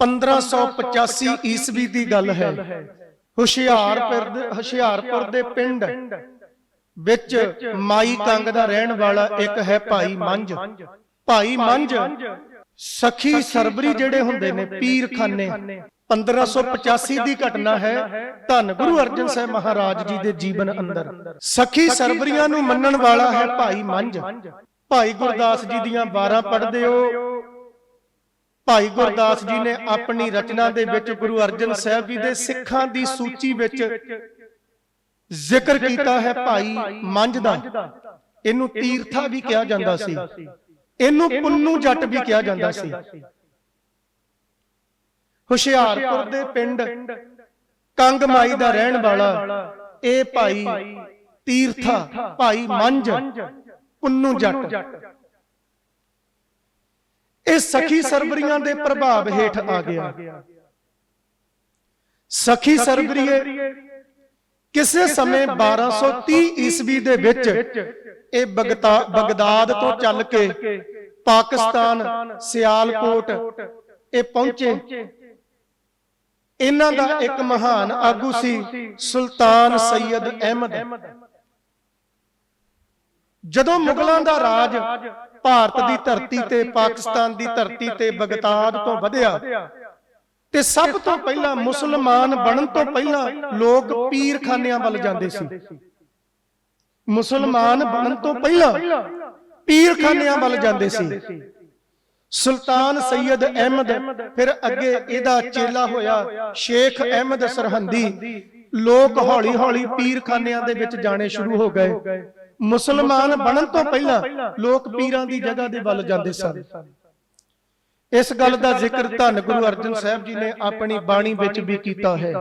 1585 ਈਸਵੀ ਦੀ ਗੱਲ ਹੈ। ਹੁਸ਼ਿਆਰਪੁਰ ਦੇ ਹੁਸ਼ਿਆਰਪੁਰ ਦੇ ਪਿੰਡ ਵਿੱਚ ਮਾਈ ਕੰਗ ਦਾ ਰਹਿਣ ਵਾਲਾ ਇੱਕ ਹੈ ਭਾਈ ਮੰਝ। ਭਾਈ ਮੰਝ ਸਖੀ ਸਰਬਰੀ ਜਿਹੜੇ ਹੁੰਦੇ ਨੇ, ਪੀਰਖਾਨੇ 1585 ਦੀ ਘਟਨਾ ਹੈ। ਧੰਨ ਗੁਰੂ ਅਰਜਨ ਸਾਹਿਬ ਮਹਾਰਾਜ ਜੀ ਦੇ ਜੀਵਨ ਅੰਦਰ। ਸਖੀ ਸਰਬਰੀਆਂ ਨੂੰ ਮੰਨਣ ਵਾਲਾ ਹੈ ਭਾਈ ਮੰਝ। ਭਾਈ ਗੁਰਦਾਸ ਜੀ ਦੀਆਂ 12 ਪੜ੍ਹਦੇ ਹੋ। ਭਾਈ ਗੁਰਦਾਸ ਜੀ ਨੇ ਆਪਣੀ ਰਚਨਾ ਦੇ ਵਿੱਚ ਗੁਰੂ ਅਰਜਨ ਸਾਹਿਬ ਜੀ ਦੇ ਸਿੱਖਾਂ ਦੀ ਸੂਚੀ ਵਿੱਚ ਜ਼ਿਕਰ ਕੀਤਾ ਹੈ ਭਾਈ ਮੰਝ ਦਾ ਇਹਨੂੰ ਤੀਰਥਾ ਵੀ ਕਿਹਾ ਜਾਂਦਾ ਸੀ। ਇਹਨੂੰ ਪੁੰਨੂ ਜੱਟ ਵੀ ਕਿਹਾ ਜਾਂਦਾ ਸੀ। ਹੁਸ਼ਿਆਰਪੁਰ ਦੇ ਪਿੰਡ ਕੰਗ ਮਾਈ ਦਾ ਰਹਿਣ ਵਾਲਾ। ਇਹ ਭਾਈ ਤੀਰਥਾ ਭਾਈ ਮੰਝ ਪੁੰਨੂ ਜੱਟ। ਇਹ ਸਖੀ ਸਰਬਰੀਆਂ ਦੇ ਪ੍ਰਭਾਵ ਹੇਠ ਆ ਗਿਆ। ਸਖੀ ਸਰਬਰੀਏ ਕਿਸੇ ਸਮੇਂ 1230 ਈਸਵੀ ਦੇ ਵਿੱਚ ਇਹ ਬਗਤਾ- ਬਗਦਾਦ ਤੋਂ ਚੱਲ ਕੇ ਪਾਕਿਸਤਾਨ ਸਿਆਲਕੋਟ ਇਹ ਪਹੁੰਚੇ। ਇਹਨਾਂ ਦਾ ਇੱਕ ਮਹਾਨ ਆਗੂ ਸੀ ਸੁਲਤਾਨ ਸੈਯਦ ਅਹਿਮਦ। ਜਦੋਂ ਮੁਗਲਾਂ ਦਾ ਰਾਜ ਭਾਰਤ ਦੀ ਧਰਤੀ ਤੇ ਪਾਕਿਸਤਾਨ ਦੀ ਧਰਤੀ ਤੇ ਬਗਦਾਦ ਤੋਂ ਵਧਿਆ। ਤੇ ਸਭ ਤੋਂ ਪਹਿਲਾਂ ਮੁਸਲਮਾਨ ਬਣਨ ਤੋਂ ਪਹਿਲਾਂ ਲੋਕ ਪੀਰਖਾਨਿਆਂ ਵੱਲ ਜਾਂਦੇ ਸੀ। ਮੁਸਲਮਾਨ ਬਣਨ ਤੋਂ ਪਹਿਲਾਂ ਪੀਰਖਾਨਿਆਂ ਵੱਲ ਜਾਂਦੇ ਸੀ। ਸੁਲਤਾਨ ਸੈਯਦ ਅਹਿਮਦ ਫਿਰ ਅੱਗੇ ਇਹਦਾ ਚੇਲਾ ਹੋਇਆ ਸ਼ੇਖ ਅਹਿਮਦ ਸਰਹੰਦੀ। ਲੋਕ ਹੌਲੀ ਹੌਲੀ ਪੀਰਖਾਨਿਆਂ ਦੇ ਵਿੱਚ ਜਾਣੇ ਸ਼ੁਰੂ ਹੋ ਗਏ। ਮੁਸਲਮਾਨ ਬਣਨ ਤੋਂ ਪਹਿਲਾਂ ਲੋਕ ਪੀਰਾਂ ਦੀ ਜਗ੍ਹਾ ਦੇ ਵੱਲ ਜਾਂਦੇ ਸਨ। ਇਸ ਗੱਲ ਦਾ ਜ਼ਿਕਰ ਧੰਨ ਗੁਰੂ ਅਰਜਨ ਸਾਹਿਬ ਜੀ ਨੇ ਆਪਣੀ ਬਾਣੀ ਵਿੱਚ ਵੀ ਕੀਤਾ ਹੈ।